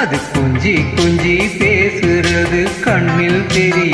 அது குஞ்சி குஞ்சி பேசுறது கண்ணில் தெரியுமா.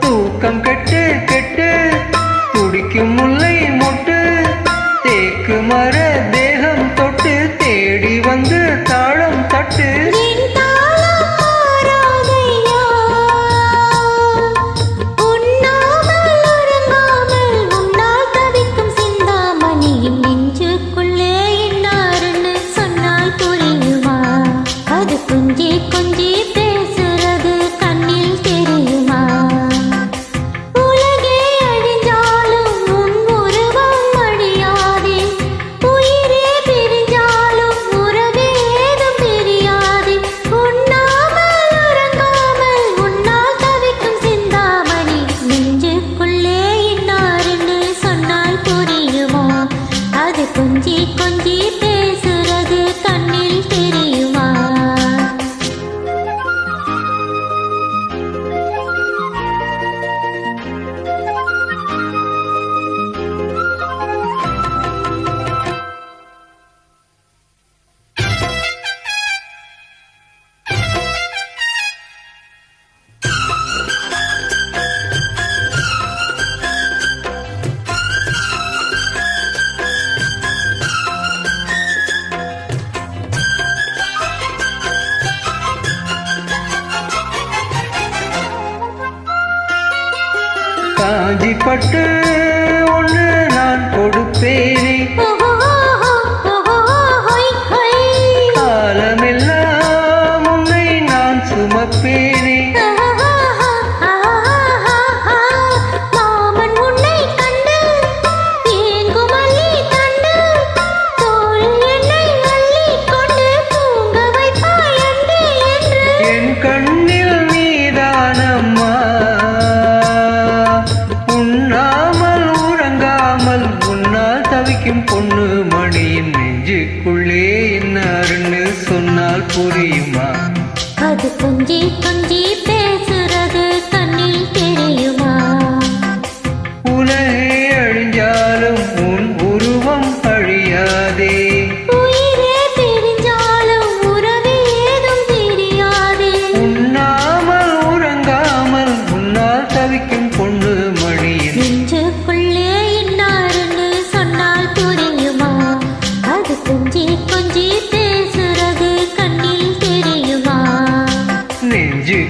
தூக்கம் கெட்டு கெட்டு துடிக்கும் முல்லை மொட்டு தேக்கு மர தேகம் தொட்டு தேடி வந்து தாழம் தட்டு. அது கொஞ்சி காஞ்சி உண்ணாமல் உறங்காமல் உன்னால் தவிக்கும் பொண்ணு மணியின் நெஞ்சுக்குள்ளே என்னாருன்னு சொன்னால் புரியுமா? அது கொஞ்சி கொஞ்சி